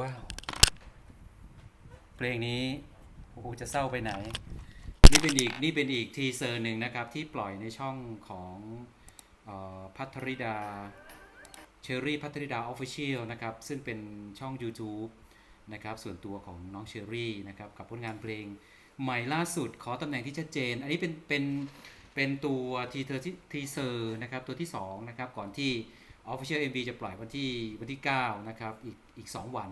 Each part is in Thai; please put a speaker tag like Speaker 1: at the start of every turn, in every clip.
Speaker 1: ว้าว เพลงนี้โอ้โหจะเศร้าไปไหน นี่เป็นอีกนี่เป็นอีกทีเซอร์หนึ่งนะครับที่ปล่อยในช่องของออพัทริดาเชอรี่พัทริดาออฟฟิเชียลนะครับซึ่งเป็นช่อง YouTube นะครับส่วนตัวของน้องเชอรี่นะครับกับผลงานเพลงใหม่ล่าสุดขอตำแหน่งที่ชัดเจน อันนี้เป็นเป็นเป็นตัวทีเธอที่ทีเซอร์นะครับตัวที่2นะครับก่อนที่ Official MV จะปล่อยวันที่วันที่ 9 นะครับ อีกอีก 2 วัน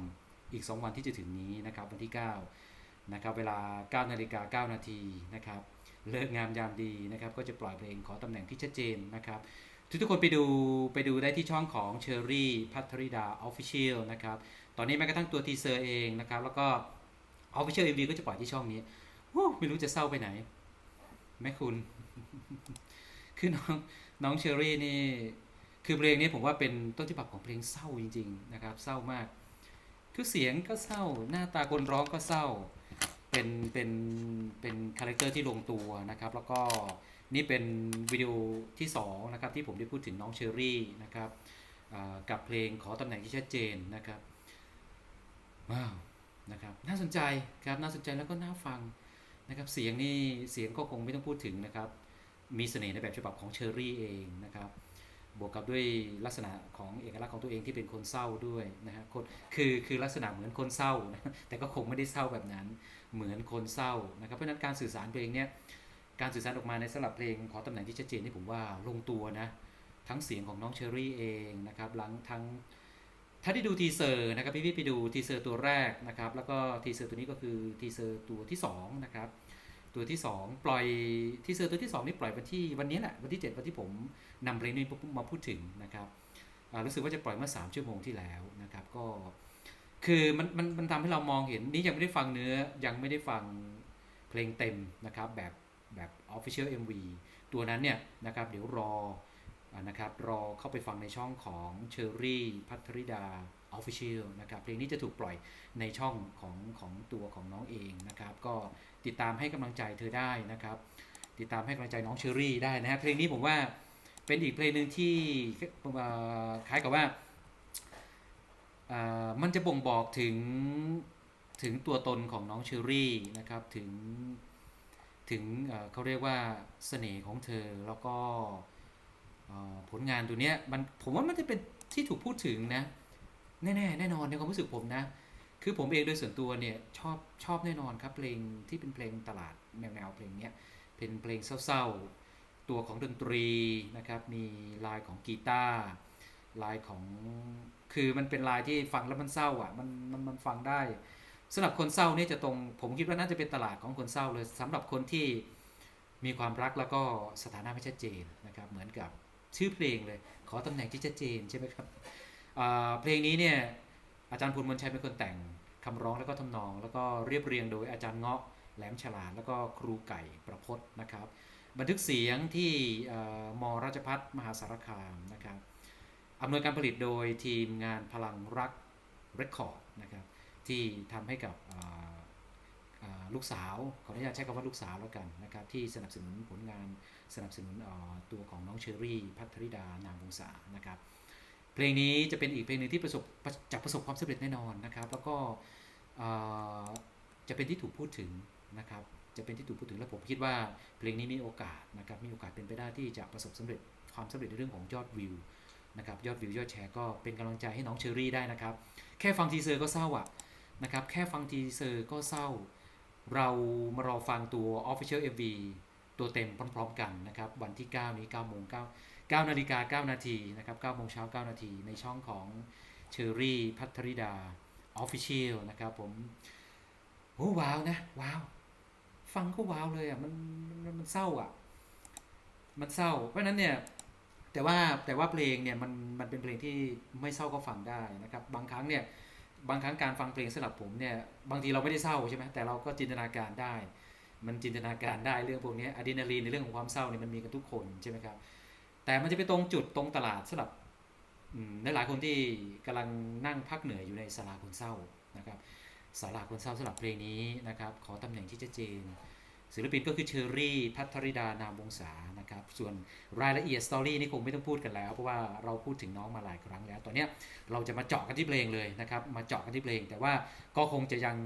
Speaker 1: อีก 2 วันที่จะถึงนี้นะครับวันที่ 9 นะครับ เวลา 9 นาฬิกา 9 นาทีนะครับ เลิกงามยามดีนะครับ ก็จะปล่อยเพลงขอตำแหน่งที่ชัดเจนนะครับ ทุกทุกคนไปดูไปดูได้ที่ช่องของเชอรี่พัทริดาออฟฟิเชียลนะครับ ตอนนี้แม้กระทั่งตัวทีเซอร์เองนะครับ แล้วก็ Official MV ก็จะปล่อยที่ช่องนี้โอ้ไม่รู้จะเศร้าไปไหนแม่คุณคือน้องน้องเชอรี่นี่คือเพลงนี้ผมว่าเป็นต้นฉบับของเพลงเศร้าจริง ๆ นะครับ เศร้ามาก ทุกเสียงก็เศร้า หน้าตาคนร้องก็เศร้า เป็นเป็นเป็นคาแรคเตอร์ที่ลงตัวนะครับ แล้วก็นี่เป็นวิดีโอที่2นะครับที่ผมได้พูดถึงน้องเชอรี่นะครับกับเพลงขอตำแหน่งที่ชัดเจนนะครับว้าวนะครับน่าสนใจครับน่าสนใจแล้วก็น่าฟังนะครับเสียงนี่เสียงก็คงไม่ต้องพูดถึงนะครับมีเสน่ห์ในแบบฉบับของเชอรี่เองนะครับ บวกกับด้วยลักษณะของเอกลักษณ์ของตัวเองที่เป็นคนเศร้าด้วยนะฮะคนคือคือลักษณะเหมือนคนเศร้านะแต่ก็คงไม่ได้เศร้าแบบนั้น เหมือนคนเศร้านะครับเพราะนั้นการสื่อสารเพลงเนี้ยการสื่อสารออกมาในสำหรับเพลงขอตำแหน่งที่ชัดเจนนี่ผมว่าลงตัวนะทั้งเสียงของน้องเชอรี่เองนะครับหลังทั้งถ้าได้ดูทีเซอร์นะครับพี่ๆไปดูทีเซอร์ตัวแรกนะครับแล้วก็ทีเซอร์ตัวนี้ก็คือทีเซอร์ตัวที่สองนะครับ ตัวที่ 2 ปล่อยที่เซอร์ตัวที่ 2 นี่ปล่อยวันที่วันนี้แหละวันที่ 7 วันที่ผมนำเพลงนี้มาพูดถึงนะครับรู้สึกว่าจะปล่อยเมื่อ 3 ชั่วโมงที่แล้วนะครับก็คือมันมันมันทำให้เรามองเห็นนี่ยังไม่ได้ฟังเนื้อยังไม่ได้ฟังเพลงเต็มนะครับแบบแบบ Official MV ตัวนั้นเนี่ยนะครับเดี๋ยวรอนะครับรอเข้าไปฟังในช่องของเชอรี่พัทริดา Official นะครับเพลงนี้จะถูกปล่อยในช่องของของตัวของน้องเองนะครับก็ ติดตามให้กำลังใจเธอได้นะครับ ติดตามให้กำลังใจน้องเชอรี่ได้นะฮะเพลงนี้ผมว่าเป็นอีกเพลงหนึ่งที่คล้ายกับว่ามันจะบ่งบอกถึงถึงตัวตนของน้องเชอรี่นะครับถึงถึงเเขาเรียกว่าเสน่ห์ของเธอแล้วก็ผลงานตัวเนี้ยมันผมว่ามันจะเป็นที่ถูกพูดถึงนะ แน่ๆแน่นอนในความรู้สึกผมนะ คือผมเองโดยส่วนตัวเนี่ยชอบชอบแน่นอนครับเพลงที่เป็นเพลงตลาดแนวแนวเพลงเนี้ยเป็นเพลงเศร้าๆ ตัวของดนตรีนะครับมีลายของกีตาร์ลายของคือมันเป็นลายที่ฟังแล้วมันเศร้าอะมันมันมันฟังได้สำหรับคนเศร้านี่จะตรงผมคิดว่าน่าจะเป็นตลาดของคนเศร้าเลยสำหรับคนที่มีความรักแล้วก็สถานะไม่ชัดเจนนะครับเหมือนกับชื่อเพลงเลย ขอตำแหน่งที่ชัดเจนใช่ไหมครับเพลงนี้เนี่ย อาจารย์พลมนชัยเป็นคนแต่งคำร้องแล้วก็ทำนอง แล้วก็เรียบเรียงโดยอาจารย์เงาะแหลมฉลาดแล้วก็ครูไก่ประพจน์นะครับ บันทึกเสียงที่มราชพัฒมหาสารคามนะครับอำนวยการผลิตโดยทีมงานพลังรักเรคคอร์ดนะครับที่ทำให้กับลูกสาวขออนุญาตใช้คำว่าลูกสาวแล้วกันนะครับที่สนับสนุนผลงานสนับสนุนตัวของน้องเชอรี่พัทริดานามวงศานะครับ เพลงนี้จะเป็นอีกเพลงหนึ่งที่ประสบจะประสบความสำเร็จแน่นอนนะครับ แล้วก็จะเป็นที่ถูกพูดถึงนะครับ จะเป็นที่ถูกพูดถึงและผมคิดว่าเพลงนี้มีโอกาสนะครับ มีโอกาสเป็นไปได้ที่จะประสบสำเร็จความสำเร็จในเรื่องของยอดวิวนะครับ ยอดวิวยอดแชร์ก็เป็นกำลังใจให้น้องเชอรี่ได้นะครับ แค่ฟังทีเซอร์ก็เศร้าอะนะครับ แค่ฟังทีเซอร์ก็เศร้า เรามารอฟังตัว Official MV ตัวเต็มพร้อม ๆ กันนะครับ วันที่ 9 นี้9โมง9 9นาฬิกา9นาทีนะครับ9โมงเช้า9นาทีในช่องของเชอรี่พัทริดาออฟฟิเชียลนะครับผมโอ้ว้าวนะว้าว ฟังก็ว้าวเลยอะมันมันมันเศร้าอะ มันเศร้า เพราะนั้นเนี่ยแต่ว่าแต่ว่าเพลงเนี่ยมันมันเป็นเพลงที่ไม่เศร้าก็ฟังได้นะครับ บางครั้งเนี่ยบางครั้งการฟังเพลงสำหรับผมเนี่ยบางทีเราไม่ได้เศร้าใช่ไหมแต่เราก็จินตนาการได้ มันจินตนาการได้เรื่องพวกนี้อะดรีนาลีนในเรื่องของความเศร้าเนี่ยมันมีกันทุกคนใช่ไหมครับ แต่มันจะไปตรงจุดตรงตลาดสำหรับอืมหลายๆคนที่กำลังนั่งพักเหนื่อยอยู่ในศาลาคนเศร้านะครับศาลาคนเศร้าสำหรับเพลงนี้นะครับขอตำแหน่งที่ชัดเจน ศิลปินก็คือเชอรี่พัทริดานามวงศานะครับส่วนรายละเอียดสตอรี่นี่คงไม่ต้องพูดกันแล้ว เพราะว่าเราพูดถึงน้องมาหลายครั้งแล้ว ตอนนี้เราจะมาเจาะกันที่เพลงเลยนะครับมาเจาะกันที่เพลง แต่ว่าก็คงจะยัง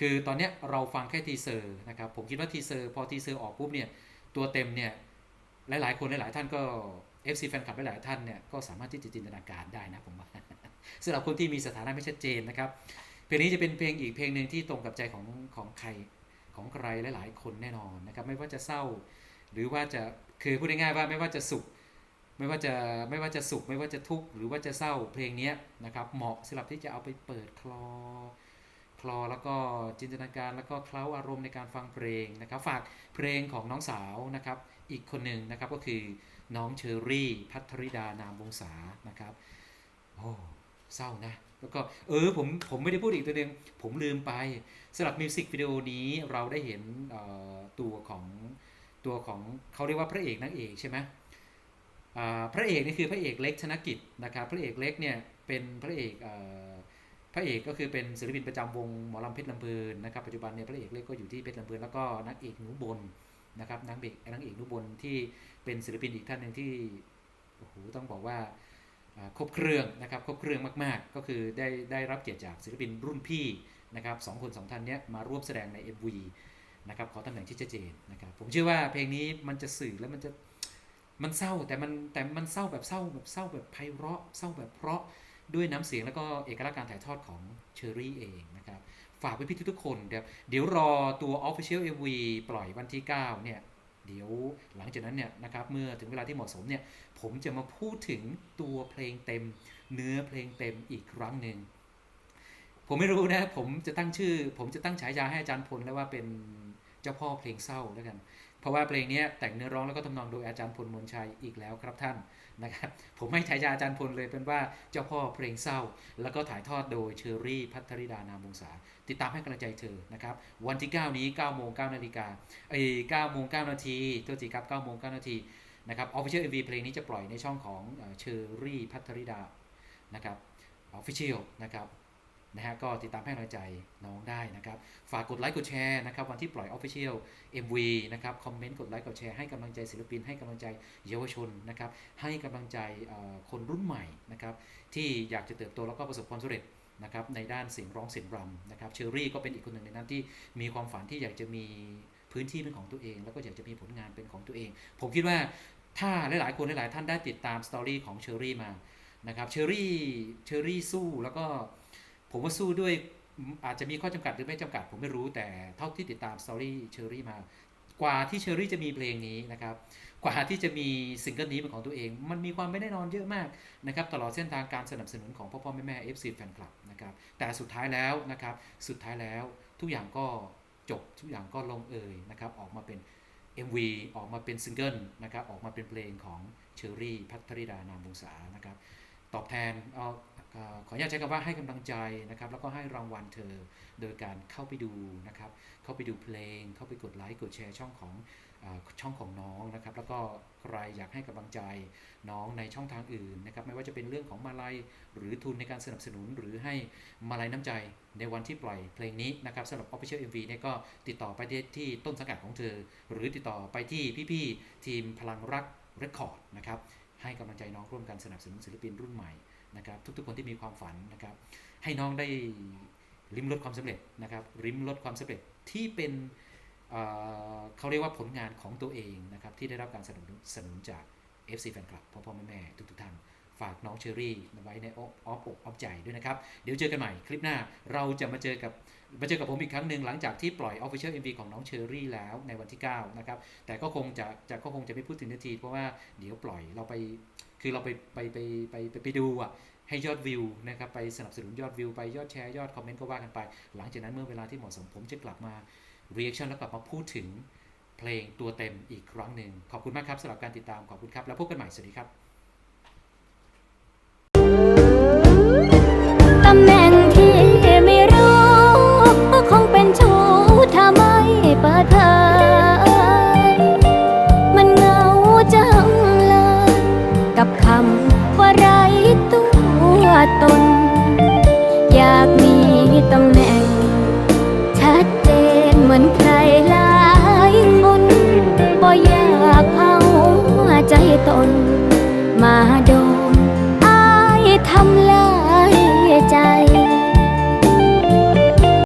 Speaker 1: คือตอนนี้เราฟังแค่ทีเซอร์นะครับผมคิดว่าทีเซอร์พอทีเซอร์ออกปุ๊บเนี่ยตัวเต็มเนี่ย หลายๆ คนหลายๆท่านก็ FC แฟนคลับหลายๆท่านเนี่ยก็สามารถที่จะจินตนาการได้นะผมว่าสำหรับคนที่มีสถานะไม่ชัดเจนนะครับ เพลงนี้จะเป็นเพลงอีกเพลงหนึ่งที่ตรงกับใจของของใครของใครหลายๆ คนแน่นอนนะครับ ไม่ว่าจะเศร้า หรือว่าจะคือพูดง่ายๆว่าไม่ว่าจะสุข ไม่ว่าจะไม่ว่าจะสุข ไม่ว่าจะทุกข์หรือว่าจะเศร้าเพลงนี้นะครับเหมาะสำหรับที่จะเอาไปเปิดคลอคลอแล้วก็จินตนาการแล้วก็เคล้าอารมณ์ในการฟังเพลงนะครับ ฝากเพลงของน้องสาวนะครับ อีกคนหนึ่งนะครับก็คือน้องเชอรี่พัทริดานามวงศานะครับโอ้เศร้านะ แล้วก็เออผมผมไม่ได้พูดอีกตัวหนึ่งผมลืมไปสำหรับมิวสิกวิดีโอนี้เราได้เห็นออตัวของตัวของเขาเรียกว่าพระเอกนางเอกใช่ไหมอ่าพระเอกนี่คือพระเอกเล็กธนกิจนะครับพระเอกเล็กเนี่ยเป็นพระเอกเออพระเอกก็คือเป็นศิลปินประจำวงหมอลำเพชรลำเพลินนะครับปัจจุบันเนี่ยพระเอกเล็กก็อยู่ที่เพชรลำเพลินแล้วก็นางเอกหนูบน นะครับนางเอกนางเอกนูบนที่เป็นศิลปินอีกท่านหนึ่งที่โอ้โหต้องบอกว่าครบเครื่องนะครับครบเครื่องมากๆ ก็คือได้ได้รับเกียรติจากศิลปินรุ่นพี่นะครับสองคนสองท่านนี้มาร่วมแสดงใน MV นะครับขอตำแหน่งที่ชัดเจนนะครับผมเชื่อว่าเพลงนี้มันจะสื่อแล้วมันจะมันเศร้าแต่มันแต่มันเศร้าแบบเศร้าแบบเศร้าแบบไพเราะเศร้าแบบเพราะด้วยน้ำเสียงแล้วก็เอกลักษณ์การถ่ายทอดของเชอรี่เองนะครับ ฝากไว้พี่ทุกคนเดี๋ยวเดี๋ยวรอตัว Official MV ปล่อยวันที่ 9 เนี่ย เดี๋ยวหลังจากนั้นเนี่ยนะครับเมื่อถึงเวลาที่เหมาะสมเนี่ย ผมจะมาพูดถึงตัวเพลงเต็ม เนื้อเพลงเต็มอีกครั้งหนึ่งผมไม่รู้นะ ผมจะตั้งชื่อ ผมจะตั้งฉายาให้อาจารย์พลแล้วว่าเป็นเจ้าพ่อเพลงเศร้าแล้วกัน เพราะว่าเพลงนี้แต่งเนื้อร้องแล้วก็ทำนองโดยอาจารย์พลมนชัยอีกแล้วครับท่าน นะครับผมให้ฉายาอาจารย์พลเลยเป็นว่าเจ้าพ่อเพลงเศร้า แล้วก็ถ่ายทอดโดยเชอรี่พัทริดานามวงศาติดตามให้กำลังใจเธอนะครับวันที่ 9 นี้9โมง9นาฬิกาเอ้ย9โมง9นาทีตัวจีครับ9โมง9นาทีนะครับ Official MV เพลงนี้จะปล่อยในช่องของเชอรี่พัทริดานะครับ Official นะครับ นะฮะก็ติดตามให้กำลังใจน้องได้นะครับ ฝากกดไลค์กดแชร์นะครับวันที่ปล่อย Official MV นะครับคอมเมนต์กดไลค์กดแชร์ให้กำลังใจศิลปิน ให้กำลังใจเยาวชนนะครับให้กำลังใจคนรุ่นใหม่นะครับที่อยากจะเติบโตแล้วก็ประสบความสำเร็จนะครับในด้านเสียงร้องเสียงรำนะครับเชอรี่ก็เป็นอีกคนหนึ่งในนั้นที่มีความฝันที่อยากจะมีพื้นที่เป็นของตัวเอง แล้วก็อยากจะมีผลงานเป็นของตัวเอง ผมคิดว่าถ้าหลาย ๆ คนหลาย ๆ ท่านได้ติดตามสตอรี่ของเชอรี่มานะครับเชอรี่เชอรี่สู้แล้วก็ ผมว่าสู้ด้วยอาจจะมีข้อจำกัดหรือไม่จำกัด ผมไม่รู้แต่เท่าที่ติดตามสตอรี่เชอรี่มากว่าที่เชอรี่จะมีเพลงนี้นะครับ กว่าที่จะมีซิงเกิลนี้เป็นของตัวเอง มันมีความไม่แน่นอนเยอะมากนะครับตลอดเส้นทางการสนับสนุนของพ่อพ่อแม่แม่ FC แฟนคลับนะครับแต่สุดท้ายแล้วนะครับสุดท้ายแล้วทุกอย่างก็จบทุกอย่างก็ลงเอยนะครับออกมาเป็น MV ออกมาเป็นซิงเกิลนะครับออกมาเป็นเพลงของเชอรี่พัทริดานามวงศานะครับ ตอบแทนเอาขออนุญาตใช้คำว่าให้กำลังใจนะครับ แล้วก็ให้รางวัลเธอโดยการเข้าไปดูนะครับ เข้าไปดูเพลง เข้าไปกดไลค์กดแชร์ช่องของอช่องของน้องนะครับ แล้วก็ใครอยากให้กำลังใจน้องในช่องทางอื่นนะครับ ไม่ว่าจะเป็นเรื่องของมาลัยหรือทุนในการสนับสนุน หรือให้มาลัยน้ำใจในวันที่ปล่อยเพลงนี้นะครับสำหรับ Official MV เนี่ยก็ติดต่อไปที่ต้นสังกัดของเธอ หรือติดต่อไปที่พี่ๆทีมพลังรักเรคคอร์ดนะครับ ให้กำลังใจน้องร่วมกันสนับสนุนศิลปินรุ่นใหม่นะครับทุกๆคนที่มีความฝันนะครับให้น้องได้ริมรถความสำเร็จนะครับริมรถความสำเร็จที่เป็นเเขาเรียกว่าผลงานของตัวเองนะครับที่ได้รับการสนับสนุนสนับสนุนจาก FC แฟนคลับพ่อพ่อแม่แม่ทุกๆท่าน ฝากน้องเชอรี่ไว้ในออมอ้อมอกออมใจด้วยนะครับ เดี๋ยวเจอกันใหม่คลิปหน้าเราจะมาเจอกับมาเจอกับผมอีกครั้งหนึ่งหลังจากที่ปล่อย Official MV ของน้องเชอรี่แล้วในวันที่ 9 นะครับ แต่ก็คงจะจะก็คงจะไม่พูดถึงนาที เพราะว่าเดี๋ยวปล่อยเราไปคือเราไปไปไปไปไปดูอะให้ยอดวิวนะครับไปสนับสนุนยอดวิวไปยอดแชร์ยอดคอมเมนต์ก็ว่ากันไป หลังจากนั้นเมื่อเวลาที่เหมาะสมผมจะกลับมา reaction แล้วกลับมาพูดถึงเพลงตัวเต็มอีกครั้งหนึ่งขอบคุณมากครับสำหรับการติดตามขอบคุณครับ แล้วพบกันใหม่สวัสดีครับ
Speaker 2: ตำแหน่งที่ไม่รู้คงเป็นชู้ถ้ไมปิดเผยมันเหาจังเลย กับคำว่าไรตัวตน อยากมีตำแหน